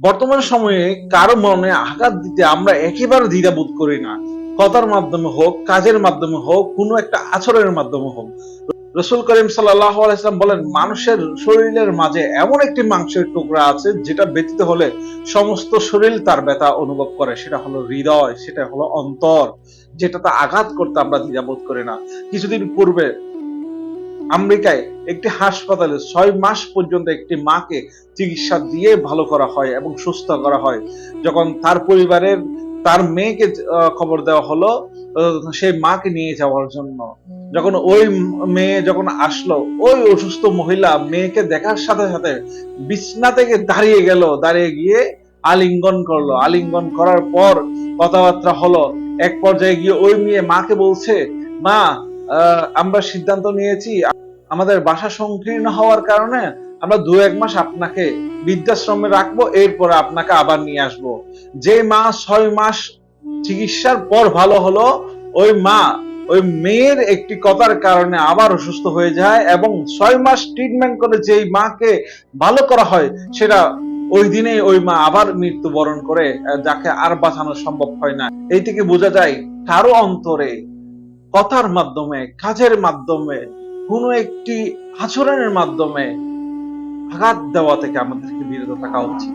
বর্তমান সময়ে কারও মনে আঘাত দিতে আমরা একেবারে দ্বিধাবোধ করি না। কথার মাধ্যমে হোক, কাজের মাধ্যমে হোক, কোনো একটা আচরণের মাধ্যমে হোক। রসুল করিম সাল্লাহ বলেন, মানুষের শরীরের মাঝে এমন একটি মাংসের টুকরা আছে যেটা ব্যতীত হলে সমস্ত শরীর তার ব্যথা অনুভব করে। সেটা হলো হৃদয়, সেটা হলো অন্তর, যেটাতে আঘাত করতে আমরা দ্বিধাবোধ করি না। কিছুদিন পূর্বে আমেরিকায় একটি হাসপাতালে ছয় মাস পর্যন্ত একটি মাকে চিকিৎসা দিয়ে ভালো করা হয় এবং সুস্থ করা হয়। যখন তার পরিবারের তার মেয়েকে খবর দেওয়া হলো সেই মাকে নিয়ে যাওয়ার জন্য। যখন ওই মেয়ে যখন আসলো, ওই অসুস্থ মহিলা মেয়েকে দেখার সাথে সাথে বিছনা থেকে দাঁড়িয়ে গেল। দাঁড়িয়ে গিয়ে আলিঙ্গন করল। আলিঙ্গন করার পর কথাবার্তা হলো। এক পর্যায়ে গিয়ে ওই মেয়ে মাকে বলছে, মা আমরা সিদ্ধান্ত নিয়েছি, আমাদের বাসা সংকীর্ণ হওয়ার কারণে আমরা দু এক মাস আপনাকে বৃদ্ধাশ্রমে রাখব, এরপরে আপনাকে আবার নিয়ে আসব। যে মা ছয় মাস চিকিৎসার পর ভালো হলো, ওই মা, ওই মেয়ের একটি কথার কারণে আবার অসুস্থ হয়ে যায় এবং ছয় মাস ট্রিটমেন্ট করে যেই মাকে ভালো করা হয়, সেটা ওই দিনে ওই মা আবার মৃত্যুবরণ করে যাকে আর বাঁচানো সম্ভব হয় না। এই থেকে বোঝা যায়, কারও অন্তরে কথার মাধ্যমে, কাজের মাধ্যমে, কোনো একটি আচরণের মাধ্যমে আঘাত দেওয়া থেকে আমাদেরকে বিরত থাকা উচিত।